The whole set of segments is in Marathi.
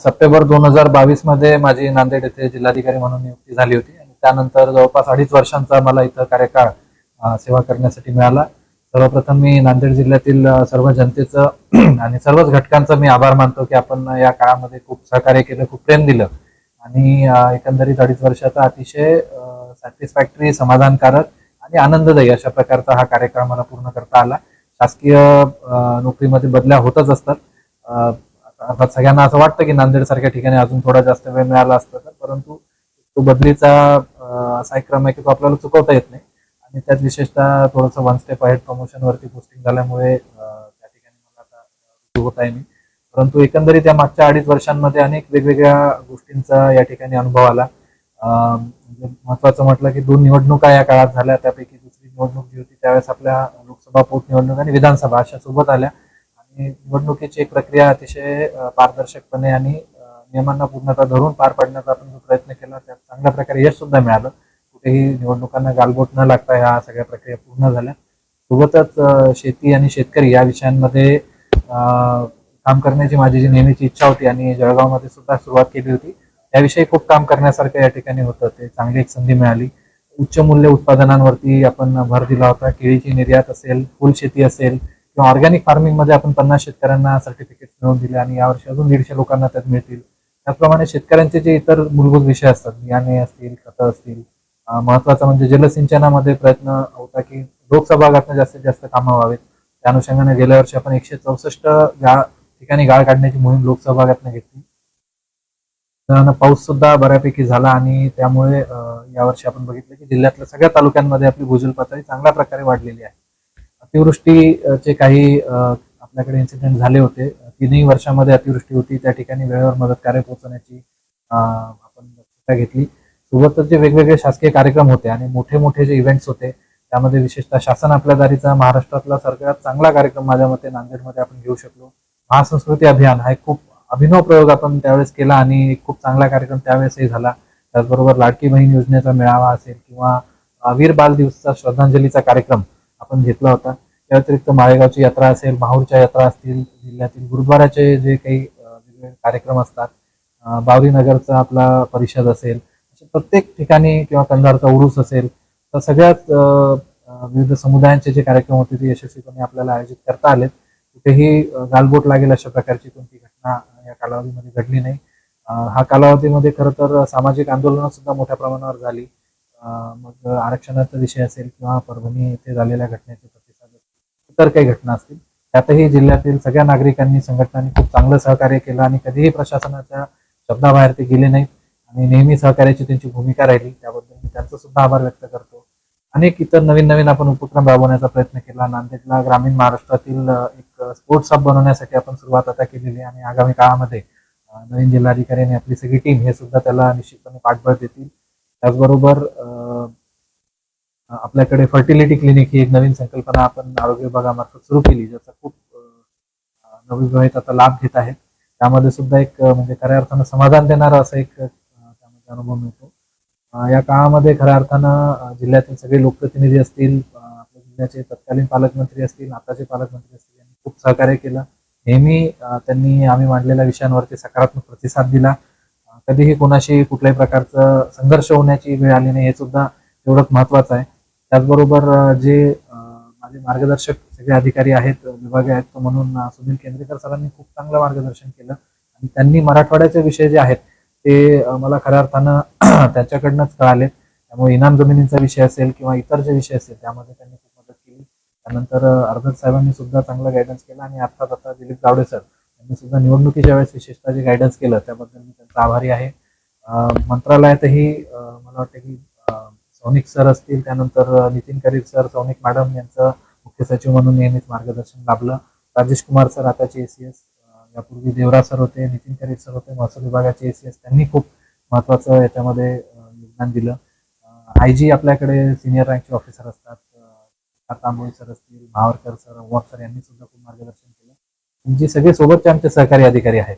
सप्टेंबर दोन हजार बावीसमध्ये माझी नांदेड येथे जिल्हाधिकारी म्हणून नियुक्ती झाली होती आणि त्यानंतर जवळपास अडीच वर्षांचा मला इथं कार्यकाळ सेवा करण्यासाठी मिळाला. सर्वप्रथम मी नांदेड जिल्ह्यातील सर्व जनतेचं आणि सर्वच घटकांचं मी आभार मानतो की आपण या काळामध्ये खूप सहकार्य केलं खूप प्रेम दिलं. आणि एकंदरीत अडीच वर्षाचा अतिशय सॅटिस्फॅक्टरी समाधानकारक आणि आनंददायी अशा प्रकारचा हा कार्यक्रम मला पूर्ण करता आला. शासकीय नोकरीमध्ये बदल्या होतच असतात. आता अर्थात सगळ्यांना असं वाटतं की नांदेड सारख्या ठिकाणी अजून थोडा जास्त वेळ मिळाला असता तर परंतु तो बदलीचा असा एक क्रम आहे की तो आपल्याला चुकवता येत नाही. आणि त्यात विशेषतः थोडंसं वन स्टेप आहे प्रमोशन वरती पोस्टिंग झाल्यामुळे त्या ठिकाणी मला आता रुजू होत आहे मी. परंतु एकंदरीत या मागच्या अडीच वर्षांमध्ये अनेक वेगवेगळ्या गोष्टींचा या ठिकाणी अनुभव आला. म्हणजे महत्वाचं म्हटलं की दोन निवडणुका या काळात झाल्या त्यापैकी दुसरी निवडणूक जी होती त्यावेळेस आपल्या लोकसभा पोटनिवडणूक आणि विधानसभा अशा सोबत आल्या. निवडणुकीची एक प्रक्रिया अतिशय पारदर्शकपणे आणि नियमांना पूर्णतः धरून पार पाडण्याचा आपण जो प्रयत्न केला त्यात चांगल्या प्रकारे यश सुद्धा मिळालं. कुठेही निवडणुकांना गालबोट न लागता ह्या सगळ्या प्रक्रिया पूर्ण झाल्या. सोबतच शेती आणि शेतकरी या विषयांमध्ये काम करण्याची माझी जी नेहमीची इच्छा होती आणि जळगावमध्ये सुद्धा सुरुवात केली होती त्याविषयी खूप काम करण्यासारखं या ठिकाणी होतं. ते चांगली एक संधी मिळाली. उच्च मूल्य उत्पादनांवरती आपण भर दिला होता. केळीची निर्यात असेल फुल शेती असेल किंवा ऑर्गॅनिक फार्मिंगमध्ये आपण पन्नास शेतकऱ्यांना सर्टिफिकेट मिळवून दिले आणि यावर्षी अजून दीडशे लोकांना त्यात मिळतील. त्याचप्रमाणे शेतकऱ्यांचे जे इतर मूलभूत विषय असतात बियाणे असतील खतं असतील महत्त्वाचा महत्वाचं म्हणजे जलसिंचनामध्ये प्रयत्न होता की लोकसभागातनं जास्तीत जास्त कामं व्हावेत. त्या अनुषंगाने गेल्या वर्षी आपण एकशे चौसष्ट गाळ ठिकाणी गाळ काढण्याची मोहीम लोकसभागातनं घेतली. पाऊस सुद्धा बऱ्यापैकी झाला आणि त्यामुळे यावर्षी आपण बघितलं की जिल्ह्यातल्या सगळ्या तालुक्यांमध्ये आपली भूजल पातळी चांगल्या प्रकारे वाढलेली आहे. अतिवृष्टीचे काही आपल्याकडे इन्सिडेंट झाले होते. तिन्ही वर्षामध्ये अतिवृष्टी होती. त्या ठिकाणी वेळेवर मदत कार्य पोहोचवण्याची आपण दक्षता घेतली. सोबतच जे वेगवेगळे शासकीय कार्यक्रम होते आणि मोठे मोठे जे इव्हेंट्स होते त्यामध्ये विशेषतः शासन आपल्या दारीचा महाराष्ट्रातला सगळ्यात चांगला कार्यक्रम माझ्या मते नांदेडमध्ये आपण घेऊ शकलो. महासंस्कृती अभियान हा एक खूप अभिनव प्रयोग आपण त्यावेळेस केला आणि खूप चांगला कार्यक्रम त्यावेळेसही झाला. त्याचबरोबर लाडकी बहीण योजनेचा मेळावा असेल किंवा वीर बाल दिवसचा श्रद्धांजलीचा कार्यक्रम आपण घेतला होता. त्या व्यतिरिक्त माळेगावची यात्रा असेल माहूरच्या यात्रा असतील जिल्ह्यातील गुरुद्वाराचे जे काही वेगवेगळे कार्यक्रम असतात बावरीनगरचा बावरी नगरचा आपला परिषद असेल अशा प्रत्येक ठिकाणी किंवा कंधारचा उरूस असेल तर सगळ्यात विविध समुदायांचे जे कार्यक्रम होते ते यशस्वीपणे आपल्याला आयोजित करता आलेत. कुठेही गालबोट लागेल अशा प्रकारची कोणती घटना या कालावधीमध्ये घडली नाही. हा कालावधीमध्ये खरं तर सामाजिक आंदोलनं सुद्धा मोठ्या प्रमाणावर झाली. मग आरक्षणाचा विषय असेल किंवा परभणी येथे झालेल्या घटनेचे प्रतिसाद असतील इतर काही घटना असतील त्यातही जिल्ह्यातील सगळ्या नागरिकांनी संघटनांनी खूप चांगलं सहकार्य केलं आणि कधीही प्रशासनाच्या शब्दाबाहेर ते गेले नाहीत आणि नेहमी सहकार्याची त्यांची भूमिका राहिली त्याबद्दल मी त्यांचा सुद्धा आभार व्यक्त करतो. अनेक इतर नवीन नवीन आपण उपक्रम राबवण्याचा प्रयत्न केला. नांदेडला ग्रामीण महाराष्ट्रातील एक स्पोर्ट्स हब बनवण्यासाठी आपण सुरुवात आता केलेली आणि आगामी काळामध्ये नवीन जिल्हाधिकारी आणि आपली सगळी टीम हे सुद्धा त्याला निश्चितपणे पाठबळ देतील. त्याचबरोबर आपल्याकडे फर्टिलिटी क्लिनिक ही एक नवीन संकल्पना आपण आरोग्य विभागामार्फत सुरू केली ज्याचा खूप नवविवाहित आता लाभ घेत आहेत त्यामध्ये सुद्धा एक म्हणजे खऱ्या अर्थानं समाधान देणारा असं एक त्यामध्ये अनुभव मिळतो. या काळामध्ये खऱ्या अर्थानं जिल्ह्यातील सगळे लोकप्रतिनिधी असतील आपल्या जिल्ह्याचे तत्कालीन पालकमंत्री असतील आताचे पालकमंत्री असतील यांनी खूप सहकार्य केलं. नेहमी त्यांनी आम्ही मांडलेल्या विषयांवरती सकारात्मक प्रतिसाद दिला. कधीही कोणाशी कुठल्याही प्रकारचं संघर्ष होण्याची वेळ आली नाही हे सुद्धा तेवढंच महत्वाचं आहे. त्याचबरोबर जे माझे मार्गदर्शक सगळे अधिकारी आहेत विभागे आहेत तो म्हणून सुनील केंद्रेकर सरांनी खूप चांगलं मार्गदर्शन केलं. आणि त्यांनी मराठवाड्याचे विषय जे आहेत ते मला खऱ्या अर्थानं त्याच्याकडनंच कळाले त्यामुळे इनाम जमिनींचा विषय असेल किंवा इतर जे विषय असेल त्यामध्ये त्यांनी खूप मदत केली. त्यानंतर अर्धद अर्धत साहेबांनी सुद्धा चांगलं गायडन्स केलं. आणि अर्थात आता दिलीप गावडे सर त्यांनी सुद्धा निवडणुकीच्या वेळेस विशेषतः जे गायडन्स केलं त्याबद्दल मी त्यांचा आभारी आहे. मंत्रालयातही मला वाटतं की सौनिक सर असतील त्यानंतर नितीन करीर सर सौनिक मॅडम यांचं मुख्य सचिव म्हणून नेहमीच मार्गदर्शन लाभलं. राजेश कुमार सर आताचे एसीएस यापूर्वी देवरा सर होते नितीन करीर सर होते महसूल विभागाचे एसीएस त्यांनी खूप महत्वाचं याच्यामध्ये योगदान दिलं. आय जी आपल्याकडे सिनियर रँकचे ऑफिसर असतात तांबोळी सर असतील भावरकर सर ओवार सर यांनी सुद्धा खूप मार्गदर्शन जे सगळे सोबतचे आमचे सहकारी अधिकारी आहेत.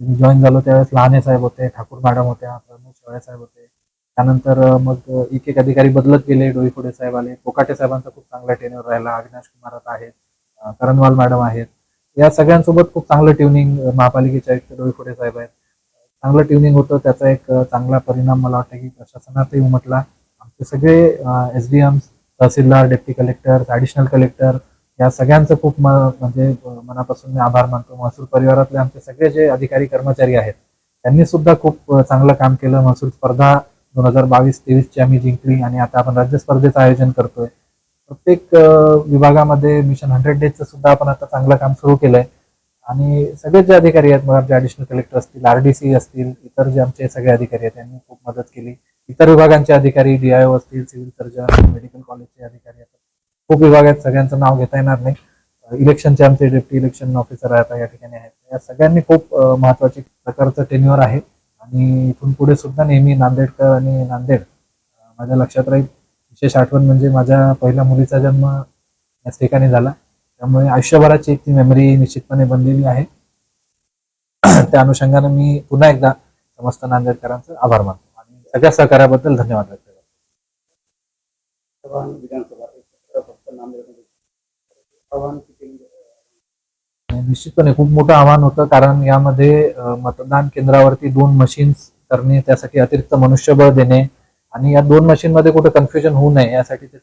मी जॉईन झालो त्यावेळेस लहाने साहेब होते ठाकूर मॅडम होत्या प्रमोद शेवळे साहेब होते. त्यानंतर मग एक एक अधिकारी बदलत गेले. डोईफोडे साहेब आले. कोकाटे साहेबांचा खूप चांगला ट्रेनर राहिला. अविनाश कुमार आहेत. करणवाल मॅडम आहेत. या सगळ्यांसोबत खूप चांगलं ट्युनिंग महापालिकेचे आयुक्त डोईफोडे साहेब आहेत. चांगलं ट्युनिंग होतं. त्याचा एक चांगला परिणाम मला वाटतं की प्रशासनातही उमटला. आमचे सगळे एस डी एम तहसीलदार डेप्टी कलेक्टर ॲडिशनल कलेक्टर या सगळ्यांचं खूप म- म्हणजे मनापासून मी आभार मानतो. महसूल परिवारातले आमचे सगळे जे अधिकारी कर्मचारी आहेत त्यांनी सुद्धा खूप चांगलं काम केलं. महसूल स्पर्धा दोन हजार बावीस तेवीसची आम्ही जिंकली आणि आता आपण राज्य स्पर्धेचं आयोजन करतोय. प्रत्येक विभागामध्ये मिशन हंड्रेड डेजचं सुद्धा आपण आता चांगलं काम सुरू केलंय. आणि सगळे जे अधिकारी आहेत मग जे ॲडिशनल कलेक्टर असतील आर डी सी असतील इतर जे आमचे सगळे अधिकारी आहेत त्यांनी खूप मदत केली. इतर विभागांचे अधिकारी डीआयओ असतील सिव्हिल सर्जन मेडिकल कॉलेजचे अधिकारी आहेत खूप विभाग आहेत सगळ्यांचं नाव घेता येणार नाही. इलेक्शनचे आमचे डेप्टी इलेक्शन ऑफिसर आता या ठिकाणी आहेत. या सगळ्यांनी खूप महत्त्वाचे प्रकारचं टेन्युअर आहे. आणि इथून पुढे सुद्धा नेहमी नांदेडकर आणि नांदेड माझ्या लक्षात राहील. विशेष आठवण म्हणजे माझ्या पहिल्या मुलीचा जन्म याच ठिकाणी झाला. त्यामुळे आयुष्यभराची एक ती मेमरी निश्चितपणे बनलेली आहे. त्या अनुषंगाने मी पुन्हा एकदा समस्त नांदेडकरांचं आभार मानतो. आणि सगळ्या सहकार्याबद्दल धन्यवाद व्यक्त करतो चव्हाण विधानसभा एकत्र फक्त नांदेडमध्ये आव्हान किती म्हणजे? निश्चितपणे खूप मोठं आव्हान होतं कारण यामध्ये मतदान केंद्रावरती दोन मशीन्स करणे त्यासाठी अतिरिक्त मनुष्यबळ देणे आणि या दोन मशीन मध्ये कुठं कन्फ्युजन होऊ नये यासाठी ते